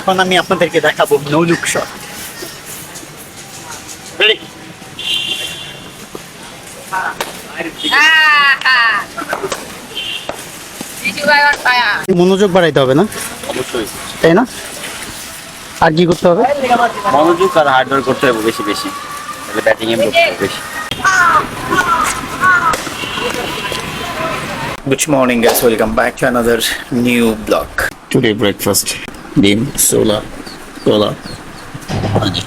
এখন আমি আপনাদেরকে দেখাবো নৌলুক শট। মনোযোগ বাড়াইতে হবে না? অবশ্যই। তাই না? আর কি করতে হবে? মনোযোগ আর হার্ড ওয়ার্ক করতে হবে বেশি বেশি। তাহলে ব্যাটিং হবে বেশি। Good morning guys, welcome back to another new vlog. Today breakfast, dim, sola, honey.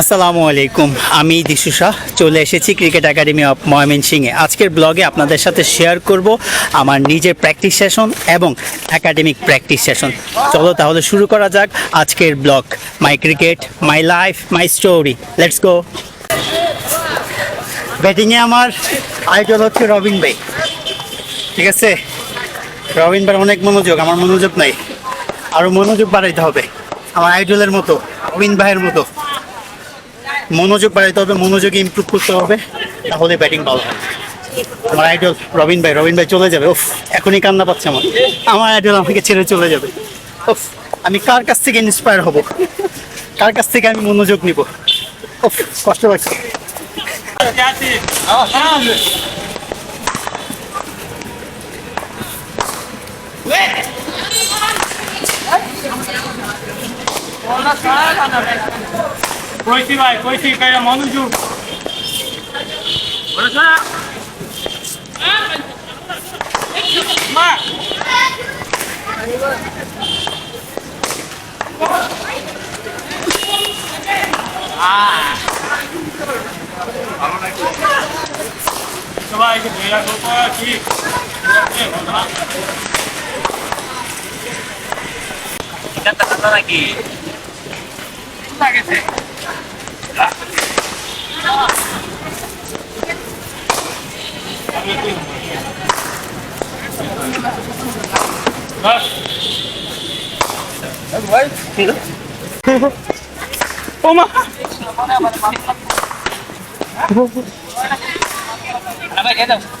আসসালামু আলাইকুম আমি দিশু শাহ। চলে এসেছি ক্রিকেট একাডেমি অফ ময়মনসিংহে আজকের ব্লগে আপনাদের সাথে শেয়ার করব আমার নিজের প্র্যাকটিস সেশন এবং একাডেমিক প্র্যাকটিস সেশন চলো তাহলে শুরু করা যাক আজকের vlog. My cricket my life my story let's go ব্যাটিংয়ে আমার আইডল হচ্ছে রবিন ভাই। ঠিক আছে? রবিন ভাই অনেক মনোযোগ, আমার মনোযোগ নাই। আরও মনোযোগ বাড়াইতে হবে। আমার আইডলের মতো, রবিন ভাইয়ের মতো। মনোযোগ বাড়াইতে হবে, মনোযোগে ইমপ্রুভ করতে হবে, তাহলে ব্যাটিং ভালো হবে আমার আইডল রবিন ভাই রবিন ভাই চলে যাবে। ওফ এখনই কান্না পাচ্ছে আমার। আমার আইডল আমাকে ছেড়ে চলে যাবে। ওফ আমি কার কাছ থেকে ইন্সপায়ার হব? কার কাছ থেকে আমি মনোযোগ নিব? ওফ কষ্ট লাগছে কইছি ভাই কইছি কাইরা মনোযোগ। মা। সবাইকে ভেয়া করব কি নাকি? গেছে ওমা ভাই আসলে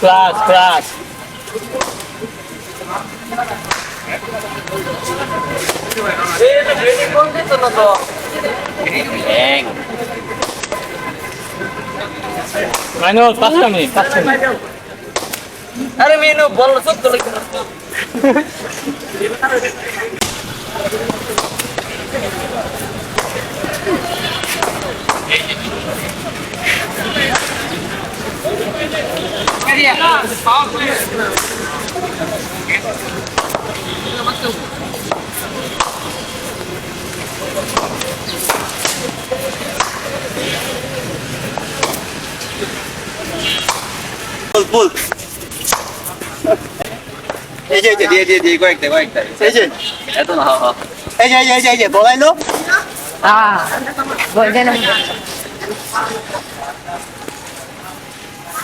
ক্লাস ক্লাস মাইনুল পাঁচটা মিনিট পাঁচটা মিনিট আরে মেনু বল সত্য লিখে বল বল এই যে এই যে, দিয়ে দিয়ে দিয়ে কয়েকটা কয়েকটা এই যে এত না হা হা এই যে এই যে, এই যে এই যে বলাইলো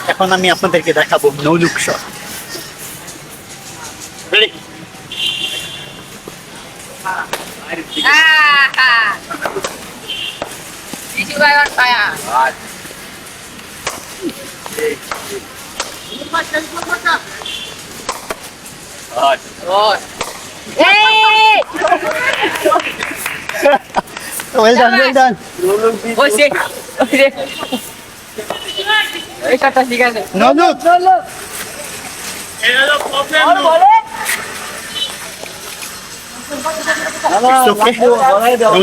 এখন আমি আপনাদেরকে দেখাবো no look shot. Well done well done ওই সে ওই রে এই কাটা ঠিক আছে। নজুক নো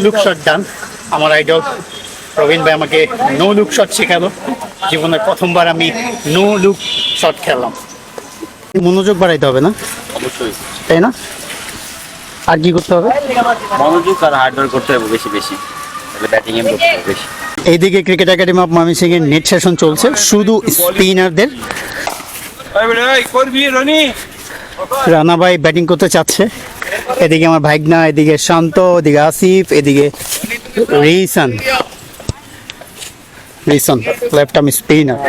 লুক। শট ডান আমার আইডল প্রবীণ ভাই আমাকে নো লুক শট শেখালো। জীবনের প্রথমবার আমি নো লুক শট খেললাম। মনোযোগ বাড়াইতে হবে না? অবশ্যই। তাই না? আর কি করতে হবে? মনোযোগ আর হার্ড ওয়ার্ক করতে হবে বেশি বেশি। তাহলে ব্যাটিং ইমপ্রুভ হবে বেশি। এইদিকে ক্রিকেট একাডেমি অফ ময়মনসিং এর নেট সেশন চলছে। শুধু স্পিনারদের রানা ভাই ব্যাটিং করতে চাচ্ছে। এদিকে আমার ভাইগনা এদিকে শান্ত এদিকে আসিফ এদিকে Rishan. Rishan left arm spinner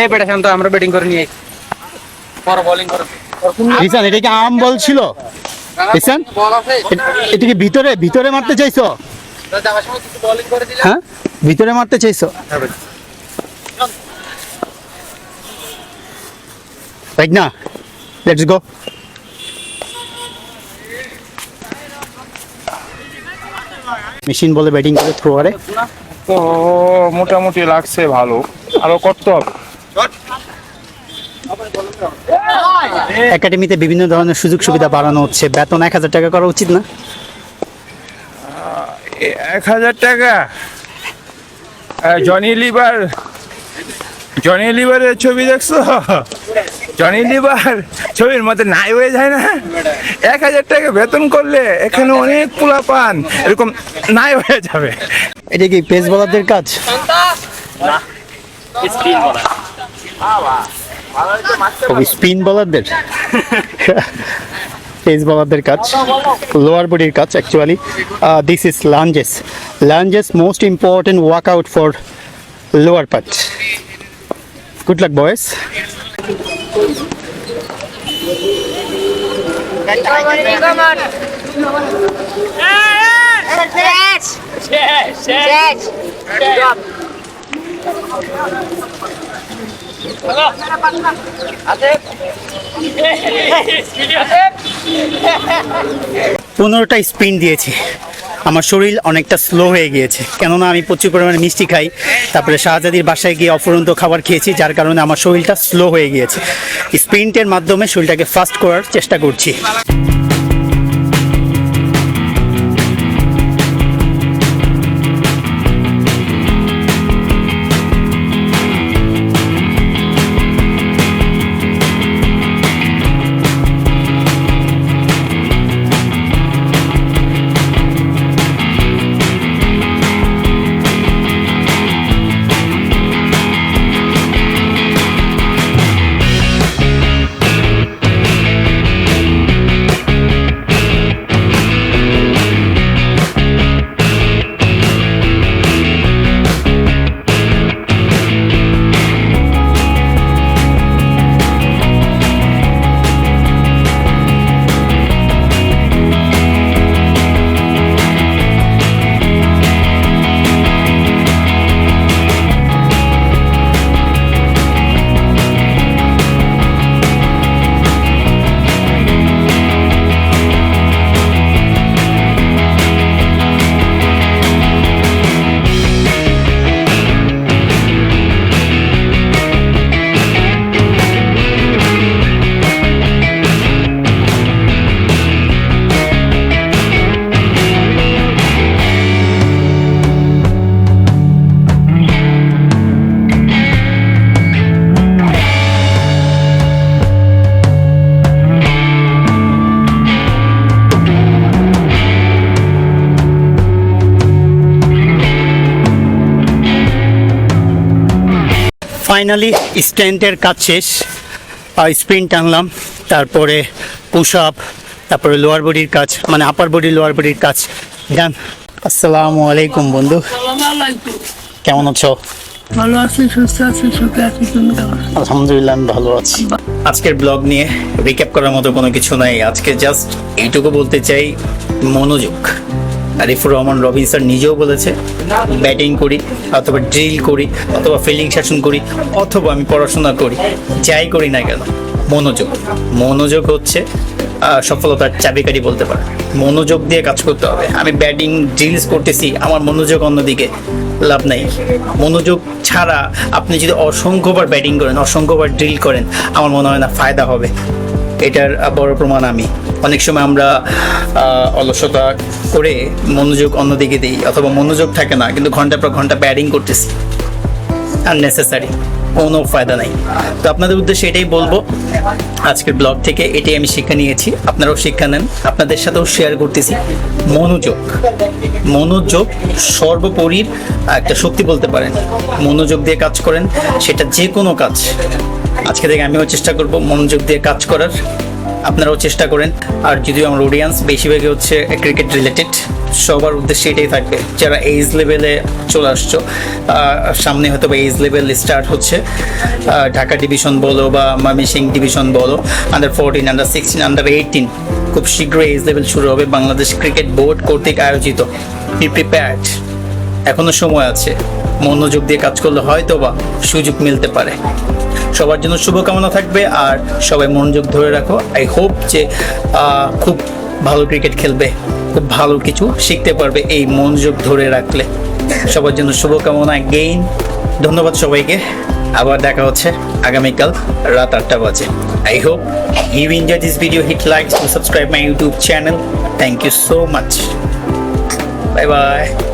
এই বেটা শান্ত আমরা ব্যাটিং করে নিয়ে পর বোলিং করো। রিসান এটা কি আম বল ছিল? রিসান বল এটা কি ভিতরে ভিতরে মারতে চাইছো? হ্যাঁ? ভিতরে মারতে চাইছো? ভাইগনা লেটস গো মেশিন বলে ব্যাটিং করে থ্রো আরে তো মোটামুটি লাগছে ভালো। আরও করতে হবে। একাডেমিতে বিভিন্ন ধরনের সুযোগ সুবিধা বাড়ানো হচ্ছে। বেতন এক হাজার টাকা করা উচিত না? এক হাজার টাকা? জনি লিভার জনি লিভারের ছবি দেখছ? জনি লিভার ছবির মধ্যে নাই হয়ে যায় না? এক হাজার টাকা বেতন করলে এখানে অনেক পোলা পান এরকম নাই হয়ে যাবে। এটা কি পেস বলারদের কাজ বলা। স্পিন বলারদের পেস বলারদের কাজ। লোয়ার বডির কাজ actually this is lunges lunges most important workout for lower part good luck boys Catch! Catch! পনেরোটা স্পিন দিয়েছি। আমার শরীর অনেকটা স্লো হয়ে গিয়েছে। কেননা আমি প্রচুর পরিমাণে মিষ্টি খাই। তারপরে শাহজাদির বাসায় গিয়ে অফুরন্ত খাবার খেয়েছি, যার কারণে আমার শরীরটা স্লো হয়ে গিয়েছে। স্প্রিন্টের মাধ্যমে শরীরটাকে ফাস্ট করার চেষ্টা করছি। ফাইনালি স্ট্যান্ডের কাজ শেষ। স্প্রিন্ট টানলাম তারপরে পুশ আপ তারপরে লোয়ার বডির কাজ মানে আপার বডি লোয়ার বডির কাজ ডান আসসালামু আলাইকুম বন্ধু। কেমন আছো? ভালো আছি সুস্থ আছি সুখে আছি তুমি আলহামদুলিল্লাহ আমি ভালো আছি। আজকের ব্লগ নিয়ে রিক্যাপ করার মতো কোনো কিছু নাই। আজকে জাস্ট এইটুকু বলতে চাই মনোযোগ। আরিফুর রহমান রবিনসন নিজেও বলেছে, ব্যাটিং করি, অথবা ড্রিল করি, অথবা ফিল্ডিং শাসন করি, অথবা আমি পড়াশোনা করি, যাই করি না কেন, মনোযোগ। মনোযোগ হচ্ছে সফলতার চাবিকারি বলতে পারে মনোযোগ দিয়ে কাজ করতে হবে। আমি ব্যাটিং ড্রিলস করতেছি, আমার মনোযোগ অন্যদিকে লাভ নাই। মনোযোগ ছাড়া আপনি যদি অসংখ্যবার ব্যাটিং করেন, অসংখ্যবার ড্রিল করেন, আমার মনে হয় না ফায়দা হবে। এটার বড় প্রমাণ আমি। অনেক সময় আমরা অলসতা করে মনোযোগ অন্যদিকে দিই অথবা মনোযোগ থাকে না, কিন্তু ঘণ্টার পর ঘণ্টা ব্যাটিং করতেছি। আননেসেসারি কোনো ফায়দা নাই। তো আপনাদের উদ্দেশ্যে এটাই বলব, আজকের ব্লগ থেকে এটাই আমি শিক্ষা নিয়েছি। আপনারাও শিক্ষা নেন, আপনাদের সাথেও শেয়ার করতেছি। মনোযোগ। মনোযোগ সর্বোপরির একটা শক্তি বলতে পারেন। মনোযোগ দিয়ে কাজ করেন, সেটা যে কোনো কাজ। আজকে থেকে আমিও চেষ্টা করব মনোযোগ দিয়ে কাজ করার। আপনারাও চেষ্টা করেন। আর যদিও আমার অডিয়েন্স বেশিরভাগই হচ্ছে ক্রিকেট রিলেটেড সবার উদ্দেশ্যে এটাই থাকবে, যারা এইজ লেভেলে চলে আসছো সামনে হয়তো বা এইজ লেভেল স্টার্ট হচ্ছে ঢাকা ডিভিশন বলো বা ময়মনসিং ডিভিশন বলো under fourteen under sixteen under eighteen খুব শীঘ্রই এইজ লেভেল শুরু হবে। বাংলাদেশ ক্রিকেট বোর্ড কর্তৃক আয়োজিত। বি প্রিপেয়ার্ড এখনও সময় আছে। মনোযোগ দিয়ে কাজ করলে হয়তো বা সুযোগ মিলতে পারে। সবার জন্য শুভকামনা থাকবে আর সবাই মনোযোগ ধরে রাখো। আই হোপ যে খুব ভালো ক্রিকেট খেলবে, খুব ভালো কিছু শিখতে পারবে এই মনোযোগ ধরে রাখলে। সবার জন্য শুভকামনা গেইন ধন্যবাদ সবাইকে। আবার দেখা হচ্ছে আগামীকাল রাত আটটা বাজে। I hope you enjoy this video hit like subscribe my YouTube channel thank you so much bye bye